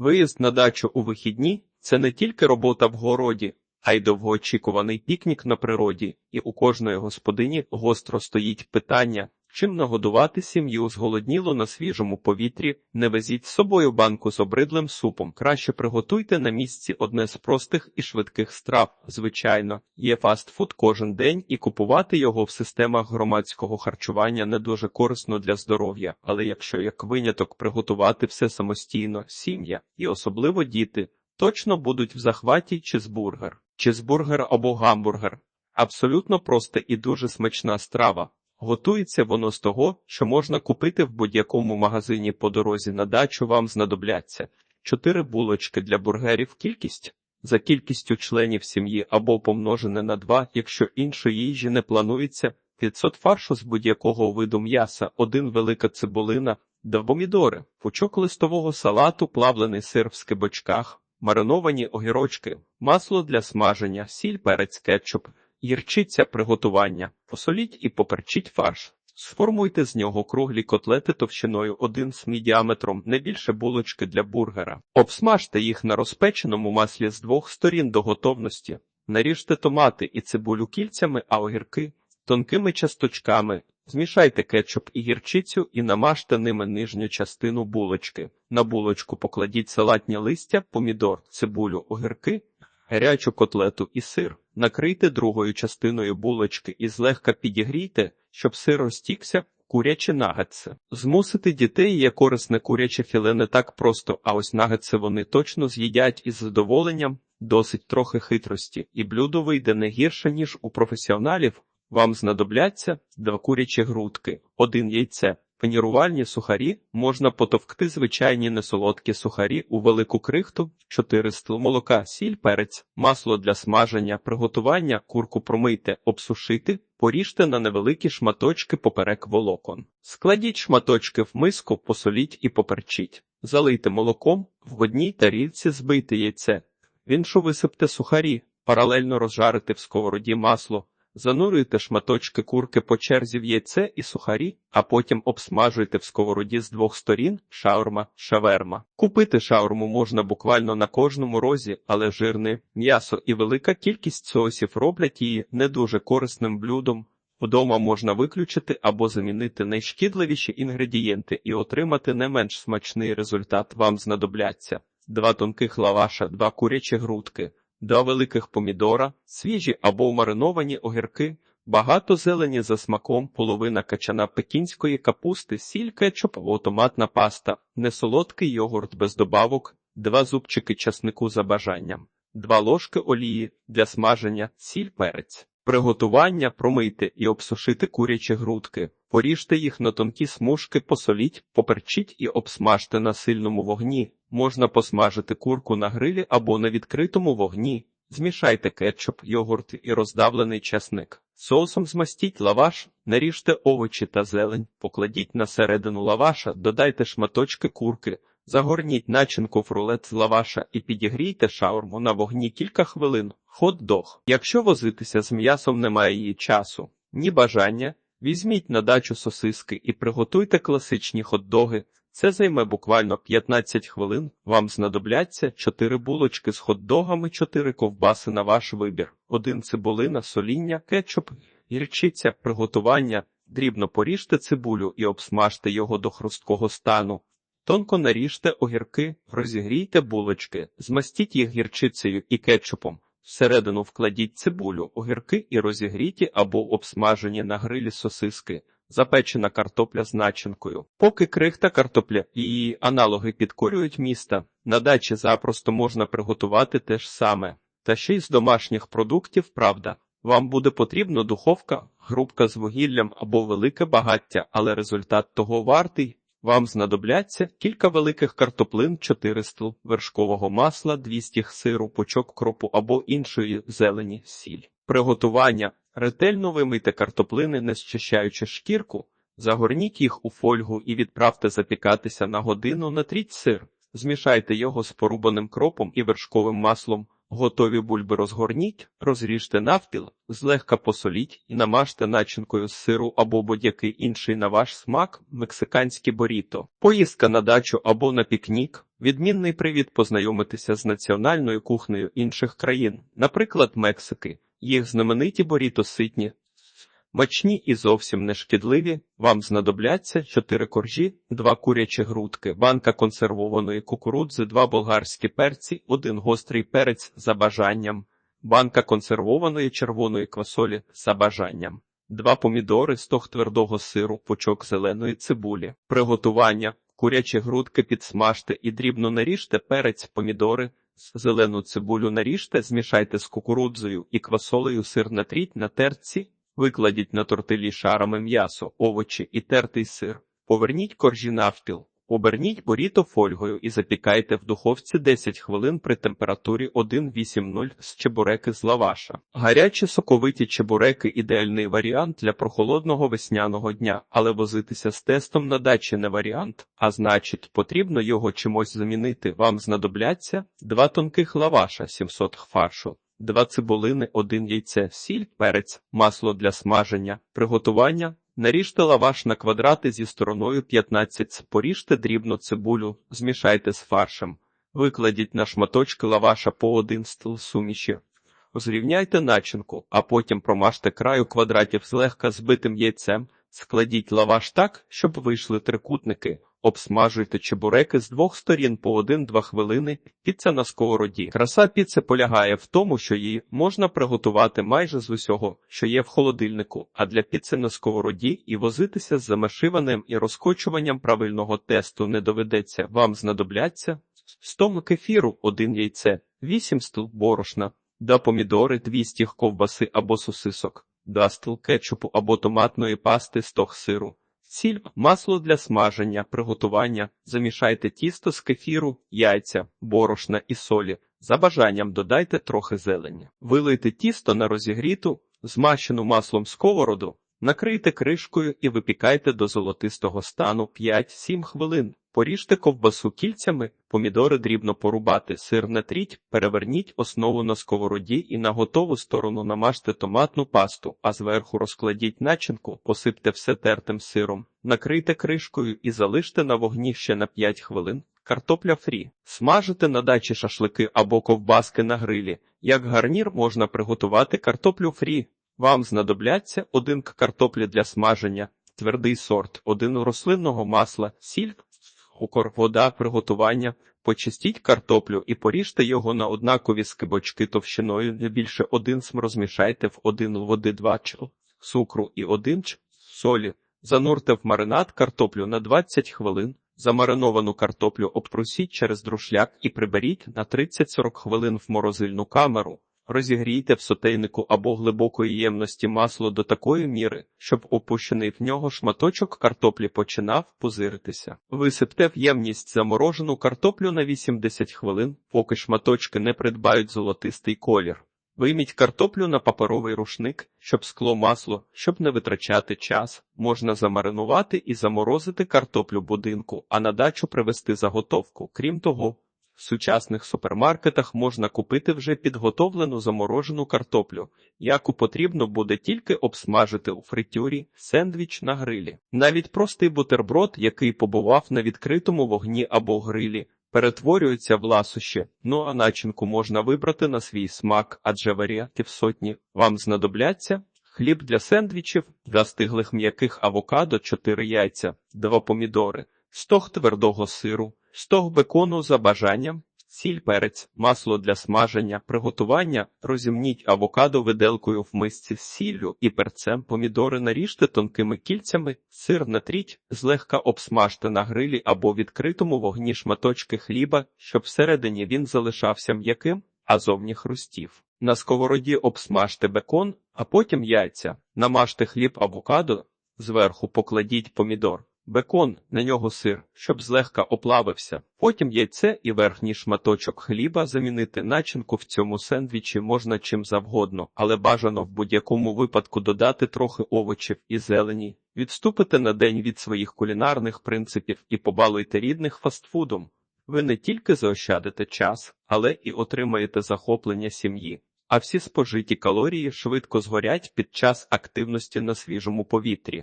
Виїзд на дачу у вихідні це не тільки робота в городі, а й довгоочікуваний пікнік на природі, і у кожної господині гостро стоїть питання, чим нагодувати сім'ю зголодніло на свіжому повітрі, не везіть з собою банку з обридлим супом. Краще приготуйте на місці одне з простих і швидких страв. Звичайно, є фастфуд кожен день, і купувати його в системах громадського харчування не дуже корисно для здоров'я. Але якщо як виняток приготувати все самостійно, сім'я і особливо діти. Точно будуть в захваті чизбургер, чизбургер або гамбургер. Абсолютно проста і дуже смачна страва. Готується воно з того, що можна купити в будь-якому магазині по дорозі на дачу вам знадобляться. Чотири булочки для бургерів кількість за кількістю членів сім'ї або помножене на два, якщо іншої їжі не планується, 500 фаршу з будь-якого виду м'яса, один велика цибулина, два помідори, пучок листового салату, плавлений сир в скибочках, мариновані огірочки, масло для смаження, сіль, перець, кетчуп, гірчиця приготування, посоліть і поперчіть фарш. Сформуйте з нього круглі котлети товщиною 1 см діаметром, не більше булочки для бургера. Обсмажте їх на розпеченому маслі з двох сторін до готовності. Наріжте томати і цибулю кільцями, а огірки тонкими часточками. Змішайте кетчуп і гірчицю і намажте ними нижню частину булочки. На булочку покладіть салатні листя, помідор, цибулю, огірки, гарячу котлету і сир. Накрийте другою частиною булочки і злегка підігрійте, щоб сир розтікся. Курячі нагетси. Змусити дітей є корисне куряче філе не так просто, а ось нагетси вони точно з'їдять із задоволенням, досить трохи хитрості, і блюдо вийде не гірше, ніж у професіоналів. Вам знадобляться два курячі грудки, один яйце, панірувальні сухарі, можна потовкти звичайні несолодкі сухарі у велику крихту, 4 стл молока, сіль, перець, масло для смаження, приготування, курку промийте, обсушити, поріжте на невеликі шматочки поперек волокон. Складіть шматочки в миску, посоліть і поперчіть. Залийте молоком, в одній тарілці збийте яйце. В іншу висипте сухарі, паралельно розжарити в сковороді масло. Занурюйте шматочки курки по черзі в яйце і сухарі, а потім обсмажуйте в сковороді з двох сторін шаурма, шаверма. Купити шаурму можна буквально на кожному розі, але жирне м'ясо і велика кількість соусів роблять її не дуже корисним блюдом. Вдома можна виключити або замінити найшкідливіші інгредієнти і отримати не менш смачний результат. Вам знадобляться два тонких лаваша, два курячі грудки. Два великих помідора, свіжі або мариновані огірки, багато зелені за смаком, половина качана пекінської капусти, сіль, кетчуп або томатна паста, несолодкий йогурт без добавок, два зубчики часнику за бажанням, два ложки олії для смаження, сіль перець. Приготування промийте і обсушити курячі грудки, поріжте їх на тонкі смужки, посоліть, поперчіть і обсмажте на сильному вогні. Можна посмажити курку на грилі або на відкритому вогні. Змішайте кетчуп, йогурт і роздавлений часник. Соусом змастіть лаваш, наріжте овочі та зелень, покладіть на середину лаваша, додайте шматочки курки, загорніть начинку в рулет з лаваша і підігрійте шаурму на вогні кілька хвилин. Хот-дог. Якщо возитися з м'ясом немає її часу, ні бажання, візьміть на дачу сосиски і приготуйте класичні хот-доги. Це займе буквально 15 хвилин. Вам знадобляться 4 булочки з хот-догами, 4 ковбаси на ваш вибір, 1 цибулина, соління, кетчуп, гірчиця, приготування. Дрібно поріжте цибулю і обсмажте його до хрусткого стану. Тонко наріжте огірки, розігрійте булочки, змастіть їх гірчицею і кетчупом. Всередину вкладіть цибулю, огірки і розігріті або обсмажені на грилі сосиски запечена картопля з начинкою. Поки крихта картопля і її аналоги підкорюють міста, на дачі запросто можна приготувати те ж саме. Та ще й з домашніх продуктів, правда. Вам буде потрібна духовка, грубка з вугіллям або велике багаття, але результат того вартий. Вам знадобляться кілька великих картоплин, 4 стл вершкового масла, 200 сиру, пучок кропу або іншої зелені, сіль. Приготування. Ретельно вимийте картоплини, не зчищаючи шкірку, загорніть їх у фольгу і відправте запікатися на годину, натріть сир, змішайте його з порубаним кропом і вершковим маслом, Готові бульби розгорніть, розріжте навпіл, злегка посоліть і намажте начинкою з сиру або будь-який інший на ваш смак мексиканські боріто. Поїздка на дачу або на пікнік – відмінний привід познайомитися з національною кухнею інших країн, наприклад, Мексики. Їх знамениті боріто ситні, Мачні і зовсім не шкідливі, вам знадобляться 4 коржі, 2 курячі грудки, банка консервованої кукурудзи, 2 болгарські перці, 1 гострий перець за бажанням, банка консервованої червоної квасолі за бажанням, 2 помідори, стог твердого сиру, пучок зеленої цибулі. Приготування курячі грудки підсмажте і дрібно наріжте перець, помідори, зелену цибулю наріжте, змішайте з кукурудзою і квасолею сир натріть на терці. Викладіть на тортилі шарами м'ясо, овочі і тертий сир. Поверніть коржі навпіл. Оберніть боріто фольгою і запікайте в духовці 10 хвилин при температурі 180 з чебуреки з лаваша. Гарячі соковиті чебуреки ідеальний варіант для прохолодного весняного дня, але возитися з тестом на дачі не варіант, а значить, потрібно його чимось замінити. Вам знадобляться два тонких лаваша 700 фаршу. Два цибулини, один яйце, сіль, перець, масло для смаження, приготування. Наріжте лаваш на квадрати зі стороною 15, поріжте дрібно цибулю, змішайте з фаршем, викладіть на шматочки лаваша по один стил суміші. Зрівняйте начинку, а потім промажте краю квадратів злегка збитим яйцем, складіть лаваш так, щоб вийшли трикутники. Обсмажуйте чебуреки з двох сторін по 1-2 хвилини. Піца на сковороді. Краса піци полягає в тому, що її можна приготувати майже з усього, що є в холодильнику, а для піци на сковороді і возитися з замашиванням і розкочуванням правильного тесту не доведеться. Вам знадобляться 100 кефіру, 1 яйце, 8 стул борошна, 2 помідори, 2 стіг ковбаси або сосисок, 2 стул кетчупу або томатної пасти, стог сиру. Сіль, масло для смаження, приготування, замішайте тісто з кефіру, яйця, борошна і солі. За бажанням додайте трохи зелені. Вилийте тісто на розігріту, змащену маслом сковороду, накрийте кришкою і випікайте до золотистого стану 5-7 хвилин. Поріжте ковбасу кільцями, помідори дрібно порубати, сир натріть, переверніть основу на сковороді і на готову сторону намажте томатну пасту, а зверху розкладіть начинку, посипте все тертим сиром, накрийте кришкою і залиште на вогні ще на 5 хвилин. Картопля фрі. Смажите на дачі шашлики або ковбаски на грилі. Як гарнір можна приготувати картоплю фрі. Вам знадобляться один картоплі для смаження, твердий сорт, один рослинного масла, сіль, цукор, вода, приготування. Почистіть картоплю і поріжте його на однакові скибочки товщиною не більше один см розмішайте в один води 2 чл цукру і один ч солі. Занурте в маринад картоплю на 20 хвилин. Замариновану картоплю обтрусіть через друшляк і приберіть на 30-40 хвилин в морозильну камеру. Розігрійте в сотейнику або глибокої ємності масло до такої міри, щоб опущений в нього шматочок картоплі починав пузиритися. Висипте в ємність заморожену картоплю на 80 хвилин, поки шматочки не придбають золотистий колір. Вийміть картоплю на паперовий рушник, щоб скло масло, щоб не витрачати час, можна замаринувати і заморозити картоплю будинку, а на дачу привезти заготовку. Крім того, в сучасних супермаркетах можна купити вже підготовлену заморожену картоплю, яку потрібно буде тільки обсмажити у фритюрі, сендвіч на грилі. Навіть простий бутерброд, який побував на відкритому вогні або грилі, перетворюється в ласощі, ну а начинку можна вибрати на свій смак, адже варіантів сотні вам знадобляться. Хліб для сендвічів, для м'яких авокадо, 4 яйця, 2 помідори, стог твердого сиру, стог бекону за бажанням, сіль перець, масло для смаження, приготування, розімніть авокадо виделкою в мисці з сіллю і перцем, помідори наріжте тонкими кільцями, сир натріть, злегка обсмажте на грилі або відкритому вогні шматочки хліба, щоб всередині він залишався м'яким, а зовні хрустів. На сковороді обсмажте бекон, а потім яйця, намажте хліб авокадо, зверху покладіть помідор. Бекон, на нього сир, щоб злегка оплавився. Потім яйце і верхній шматочок хліба замінити начинку в цьому сендвічі можна чим завгодно, але бажано в будь-якому випадку додати трохи овочів і зелені. Відступите на день від своїх кулінарних принципів і побалуйте рідних фастфудом. Ви не тільки заощадите час, але і отримаєте захоплення сім'ї. А всі спожиті калорії швидко згорять під час активності на свіжому повітрі.